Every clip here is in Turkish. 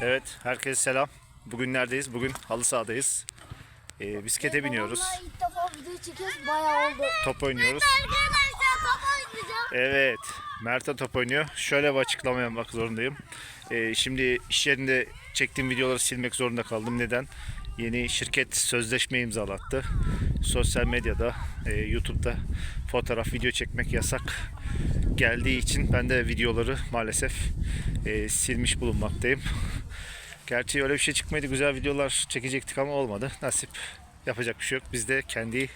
Evet, herkese selam. Bugün neredeyiz? Bugün halı sahadayız. Ee, bisiklete biniyoruz. Babamla ilk defa video çekiyoruz. Bayağı oldu. Top oynuyoruz. Arkadaşlar top oynayacağım. Evet, Mert'e top oynuyor. Şöyle bir açıklama yapmak zorundayım. Ee, şimdi iş yerinde çektiğim videoları silmek zorunda kaldım. Neden? Yeni şirket sözleşme imzalattı. Sosyal medyada, e, YouTube'da fotoğraf, video çekmek yasak geldiği için ben de videoları maalesef e, silmiş bulunmaktayım. Gerçi öyle bir şey çıkmaydı. Güzel videolar çekecektik ama olmadı. Nasip. Yapacak bir şey yok. Biz de kendi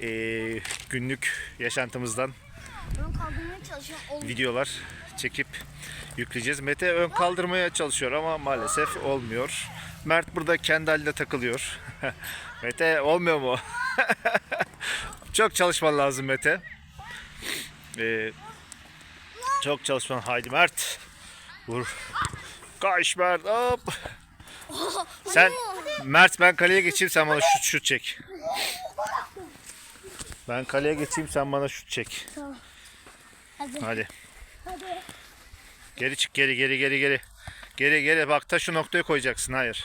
e, günlük yaşantımızdan videolar çekip yükleyeceğiz. Mete ön kaldırmaya çalışıyor ama maalesef olmuyor. Mert burada kendi haline takılıyor. Mete olmuyor mu? çok çalışman lazım Mete. Ee, çok çalışman. Haydi Mert. Vur. Kaç Mert. Hop. Sen Mert ben kaleye geçeyim sen bana şut şut çek. Ben kaleye geçeyim sen bana şut çek. Hadi. Hadi. Hadi. Geri çık geri geri geri geri. Geri geri bak ta şu noktaya koyacaksın hayır.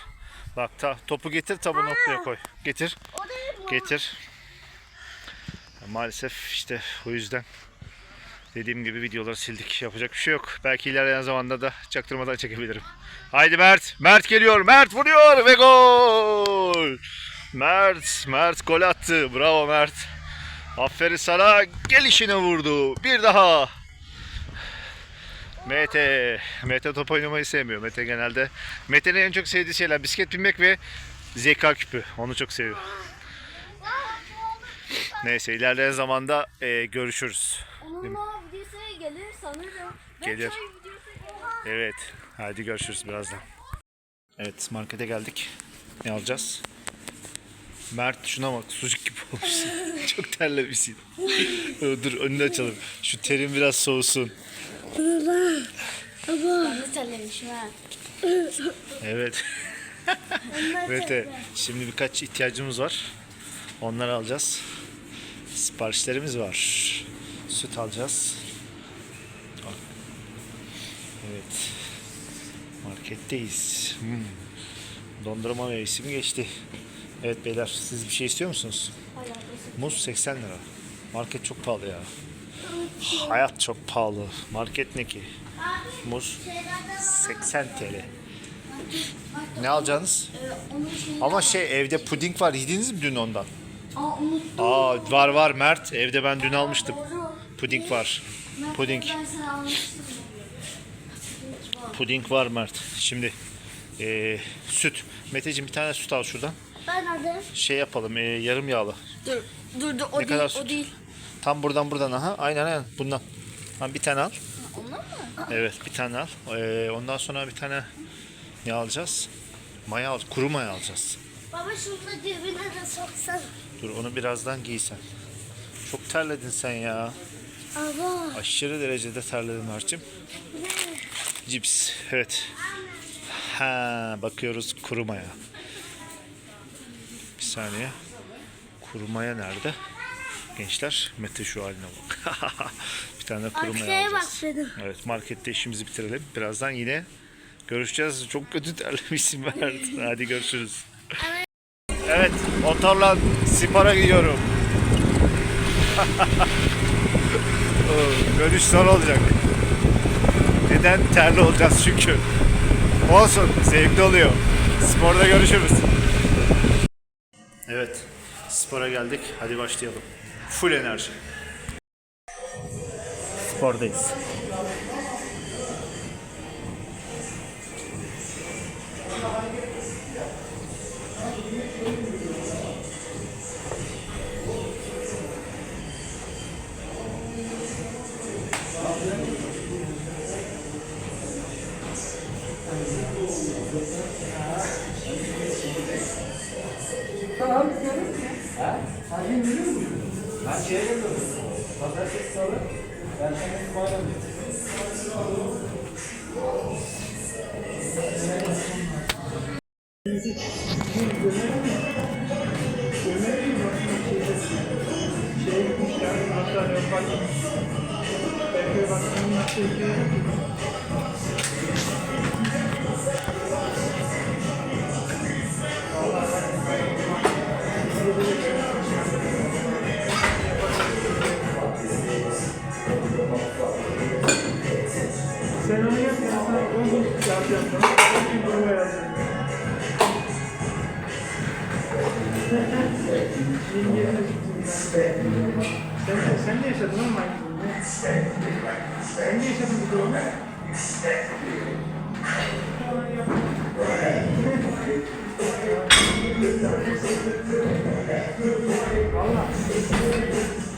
Bak ta topu getir ta bu noktaya koy. Getir. Getir. Maalesef işte o yüzden dediğim gibi videoları sildik. Yapacak bir şey yok. Belki ilerleyen zamanda da çaktırmadan çekebilirim. Haydi Mert. Mert geliyor. Mert vuruyor ve gol. Mert. Mert gol attı. Bravo Mert. Aferin sana. Gelişine vurdu. Bir daha. Mete. Mete top oynamayı sevmiyor. Mete genelde. Mete'nin en çok sevdiği şeyler bisiklet binmek ve zeka küpü. Onu çok seviyor. Neyse ilerleyen zamanda e, görüşürüz. Onunla videosu gelir sanırım. Gelir. Evet. Hadi görüşürüz birazdan. Evet markete geldik. Ne alacağız? Mert şuna bak sucuk gibi olmuşsun. Çok terlemişsin. Dur önünü açalım. Şu terin biraz soğusun. Ben de terlemişim ha. Evet. Mete şimdi birkaç ihtiyacımız var. Onları alacağız. Siparişlerimiz var. Süt alacağız. Bak. Evet. Marketteyiz. Hmm. Dondurma mevsimi geçti. Evet beyler siz bir şey istiyor musunuz? Muz 80 lira. Market çok pahalı ya. Hayat çok pahalı. Market ne ki? Muz 80 TL. Ne alacaksınız? Ama şey evde puding var. Yediniz mi dün ondan? Aa var var Mert. Evde ben dün almıştım. Puding var. Puding. Puding var Mert. Şimdi eee, süt. Meteciğim bir tane süt al şuradan. Ben alayım. Şey yapalım. eee, yarım yağlı. Dur. Dur dur o Ne değil kadar o süt? değil. Tam buradan buradan aha. Aynen aynen bundan. Tamam bir tane al. Ondan mı? Evet bir tane al. Eee, ondan sonra bir tane ne alacağız? Maya al. Kuru maya alacağız. Baba şunu da cebine de soksan. Dur onu birazdan giysen. Çok terledin sen ya. Baba. Aşırı derecede terledim Mert'cim. Cips. Evet. Ha, bakıyoruz kuru maya. Bir saniye. Kuru maya nerede? Gençler Mete şu haline bak. bir tane kuru maya Arkaya bak alacağız. Evet markette işimizi bitirelim. Birazdan yine görüşeceğiz. Çok kötü terlemişsin Mert. Hadi görüşürüz. Evet motorla spora gidiyorum. Dönüş zor olacak. Neden? Terli olacağız çünkü. Olsun, zevkli oluyor. Sporda görüşürüz. Evet, spora geldik. Hadi başlayalım. Full enerji. Spordayız. Pazartesi salı. Perşembe bayram. Müzik. Şey, hatta ne yapalım? Belki bakımın çektiği Sen, de yaşadın ama Sen de yaşadın bu durumu.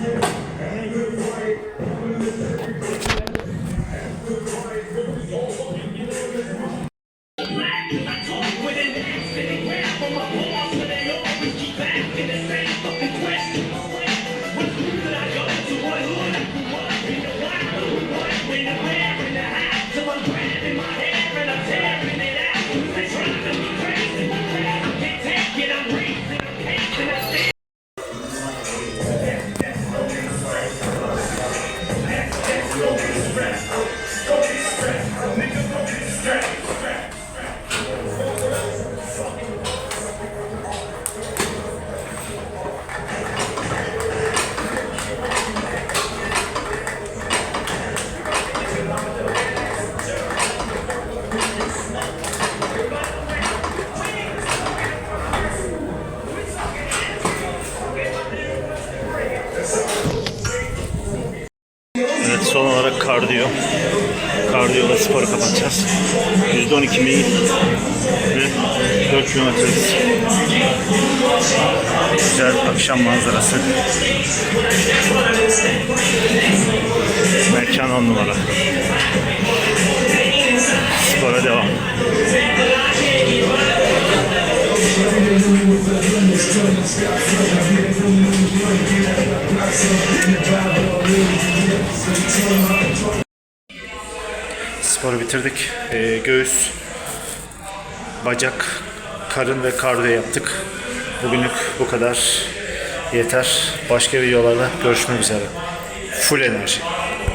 Evet %12 mil ve 4 kilometre. Güzel akşam manzarası. Mekan on numara. Sporu bitirdik. Ee, göğüs, bacak, karın ve kardiyo yaptık. Bugünlük bu kadar yeter. Başka videolarda görüşmek üzere. Full enerji.